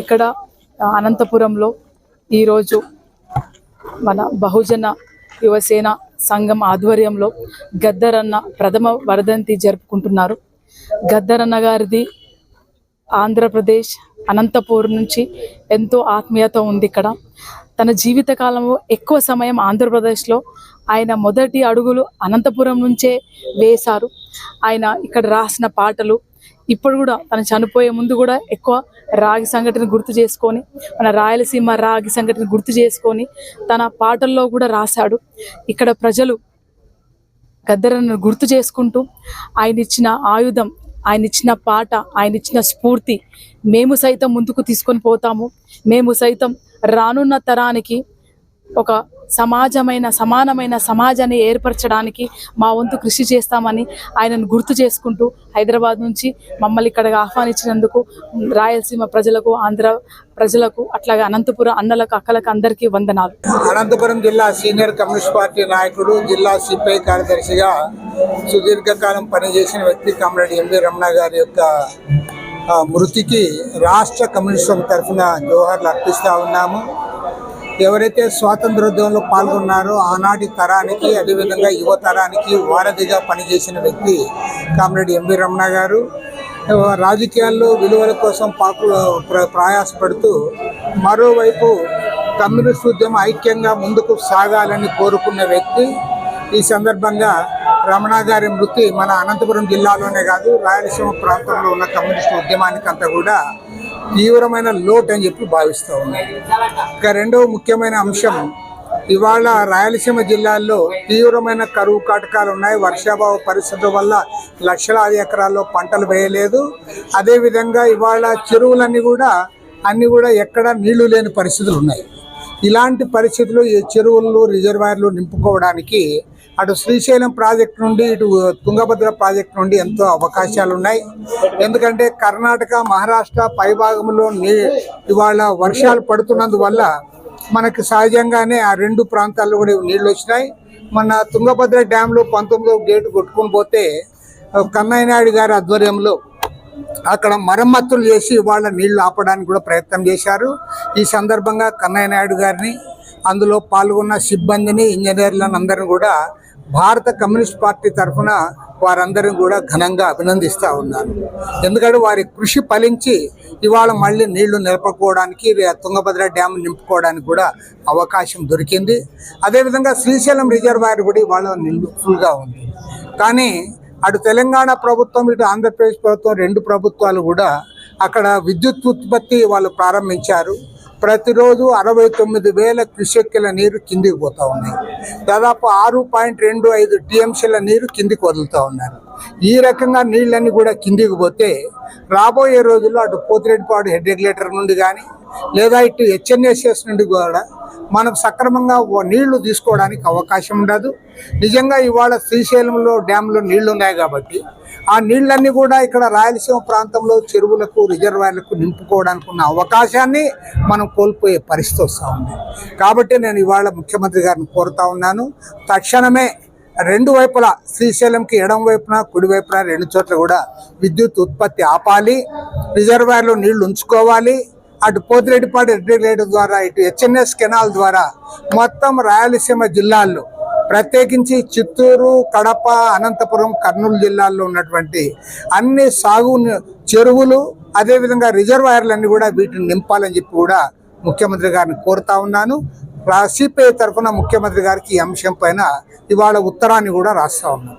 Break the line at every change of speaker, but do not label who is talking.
ఇక్కడ అనంతపురంలో ఈరోజు మన బహుజన యువసేన సంఘం ఆధ్వర్యంలో గద్దరన్న ప్రథమ వరదంతి జరుపుకుంటున్నారు. గద్దరన్న గారిది ఆంధ్రప్రదేశ్ అనంతపూర్ నుంచి ఎంతో ఆత్మీయత ఉంది ఇక్కడ. తన జీవితకాలంలో ఎక్కువ సమయం ఆంధ్రప్రదేశ్లో ఆయన మొదటి అడుగులు అనంతపురం నుంచే వేశారు. ఆయన ఇక్కడ రాసిన పాటలు ఇప్పుడు కూడా తను చనిపోయే ముందు కూడా ఎక్కువ రాగి సంఘటన గుర్తు చేసుకొని మన రాయలసీమ రాగి సంఘటన గుర్తు చేసుకొని తన పాటల్లో కూడా రాశాడు. ఇక్కడ ప్రజలు గద్దరను గుర్తు చేసుకుంటూ ఆయన ఇచ్చిన ఆయుధం ఆయన ఇచ్చిన పాట ఆయన ఇచ్చిన స్ఫూర్తి మేము సైతం ముందుకు తీసుకొని పోతాము. మేము సైతం రానున్న తరానికి ఒక సమాజమైన సమానమైన సమాజాన్ని ఏర్పరచడానికి మా వంతు కృషి చేస్తామని ఆయనను గుర్తు చేసుకుంటూ హైదరాబాద్ నుంచి మమ్మల్ని ఇక్కడికి ఆహ్వానించినందుకు రాయలసీమ ప్రజలకు ఆంధ్ర ప్రజలకు అట్లాగే అనంతపురం అన్నలకు అక్కలకు అందరికీ వందనాలు.
అనంతపురం జిల్లా సీనియర్ కమ్యూనిస్ట్ పార్టీ నాయకుడు జిల్లా సిపిఐ కార్యదర్శిగా సుదీర్ఘకాలం పనిచేసిన వ్యక్తి కామ్రేడ్ ఎంవి రమణ గారి యొక్క మృతికి రాష్ట్ర కమ్యూనిస్ట్ తరఫున జోహార్లు అర్పిస్తూ ఉన్నాము. ఎవరైతే స్వాతంత్రోద్యమంలో పాల్గొన్నారో ఆనాటి తరానికి అదేవిధంగా యువ తరానికి వారధిగా పనిచేసిన వ్యక్తి కామ్రేడ్ ఎంవి రమణ గారు. రాజకీయాల్లో విలువల కోసం పాకు ప్రయాసపడుతూ మరోవైపు కమ్యూనిస్ట్ ఉద్యమం ఐక్యంగా ముందుకు సాగాలని కోరుకున్న వ్యక్తి. ఈ సందర్భంగా రమణ గారి మృతి మన అనంతపురం జిల్లాలోనే కాదు రాయలసీమ ప్రాంతంలో ఉన్న కమ్యూనిస్ట్ ఉద్యమానికంతా కూడా తీవ్రమైన లోటు అని చెప్పి భావిస్తూ ఉన్నాయి ఇక రెండవ ముఖ్యమైన అంశం ఇవాళ రాయలసీమ జిల్లాల్లో తీవ్రమైన కరువు కాటకాలు ఉన్నాయి. వర్షాభావ పరిస్థితుల వల్ల లక్షలాది ఎకరాల్లో పంటలు వేయలేదు. అదేవిధంగా ఇవాళ చెరువులన్నీ కూడా అన్నీ కూడా ఎక్కడా నీళ్ళు లేని పరిస్థితులు ఉన్నాయి. ఇలాంటి పరిస్థితుల్లో ఈ చెరువులు రిజర్వాయర్లు నింపుకోవడానికి అటు శ్రీశైలం ప్రాజెక్ట్ నుండి ఇటు తుంగభద్ర ప్రాజెక్ట్ నుండి ఎంతో అవకాశాలు ఉన్నాయి ఎందుకంటే కర్ణాటక మహారాష్ట్ర పైభాగంలో నీ ఇవాళ వర్షాలు పడుతున్నందువల్ల మనకి సహజంగానే ఆ రెండు ప్రాంతాల్లో కూడా నీళ్ళు వచ్చినాయి మన తుంగభద్ర డ్యాంలో పంతొమ్మిదో గేటు కొట్టుకుని పోతే కన్నయ్య నాయుడు గారి ఆధ్వర్యంలో అక్కడ మరమ్మతులు చేసి వాళ్ళ నీళ్ళు ఆపడానికి కూడా ప్రయత్నం చేశారు. ఈ సందర్భంగా కన్నయ్య నాయుడు గారిని అందులో పాల్గొన్న సిబ్బందిని ఇంజనీర్లను అందరిని కూడా భారత కమ్యూనిస్ట్ పార్టీ తరఫున వారందరిని కూడా ఘనంగా అభినందిస్తూ ఉన్నాను. ఎందుకంటే వారి కృషి ఫలించి ఇవాళ మళ్ళీ నీళ్ళు నిలపకపోవడానికి తుంగభద్ర డ్యామ్ నింపుకోవడానికి కూడా అవకాశం దొరికింది. అదేవిధంగా శ్రీశైలం రిజర్వాయర్ కూడా ఇవాళ నిండు ఫుల్గా ఉంది. కానీ అటు తెలంగాణ ప్రభుత్వం ఇటు ఆంధ్రప్రదేశ్ ప్రభుత్వం రెండు ప్రభుత్వాలు కూడా అక్కడ విద్యుత్ ఉత్పత్తి వాళ్ళు ప్రారంభించారు. ప్రతిరోజు అరవై తొమ్మిది వేల క్యూసెక్కుల నీరు కిందికి పోతూ ఉన్నాయి. దాదాపు ఆరు పాయింట్ రెండు ఐదు టీఎంసీల నీరు కిందికి వదులుతూ ఉన్నారు. ఈ రకంగా నీళ్ళన్నీ కూడా కిందికి పోతే రాబోయే రోజుల్లో అటు పోతిరెడ్డిపాడు హెడ్ రెగ్యులేటర్ నుండి కానీ లేదా ఇటు హెచ్ఎన్ఎస్ఎస్ నుండి కూడా మనం సక్రమంగా ఓ నీళ్ళు తీసుకోవడానికి అవకాశం ఉండదు. నిజంగా ఇవాళ శ్రీశైలంలో డ్యాంలో నీళ్ళు ఉన్నాయి కాబట్టి ఆ నీళ్ళన్నీ కూడా ఇక్కడ రాయలసీమ ప్రాంతంలో చెరువులకు రిజర్వాయర్లకు నింపుకోవడానికి ఉన్న అవకాశాన్ని మనం కోల్పోయే పరిస్థితి వస్తూ ఉంది. కాబట్టి నేను ఇవాళ ముఖ్యమంత్రి గారిని కోరుతా ఉన్నాను. తక్షణమే రెండు వైపులా శ్రీశైలంకి ఎడం వైపున కుడి వైపున రెండు చోట్ల కూడా విద్యుత్ ఉత్పత్తి ఆపాలి. రిజర్వాయర్లో నీళ్ళు ఉంచుకోవాలి. అటు పోతిరెడ్డిపాడు రెడ్డి ద్వారా ఇటు హెచ్ఎన్ఎస్ కెనాల్ ద్వారా మొత్తం రాయలసీమ జిల్లాల్లో ప్రత్యేకించి చిత్తూరు కడప అనంతపురం కర్నూలు జిల్లాల్లో ఉన్నటువంటి అన్ని సాగు చెరువులు అదేవిధంగా రిజర్వాయర్లన్నీ కూడా వీటిని నింపాలని చెప్పి కూడా ముఖ్యమంత్రి గారిని కోరుతా ఉన్నాను. సిపిఐ తరఫున ముఖ్యమంత్రి గారికి ఈ అంశం పైన ఇవాళ ఉత్తరాన్ని కూడా రాస్తా ఉన్నాను.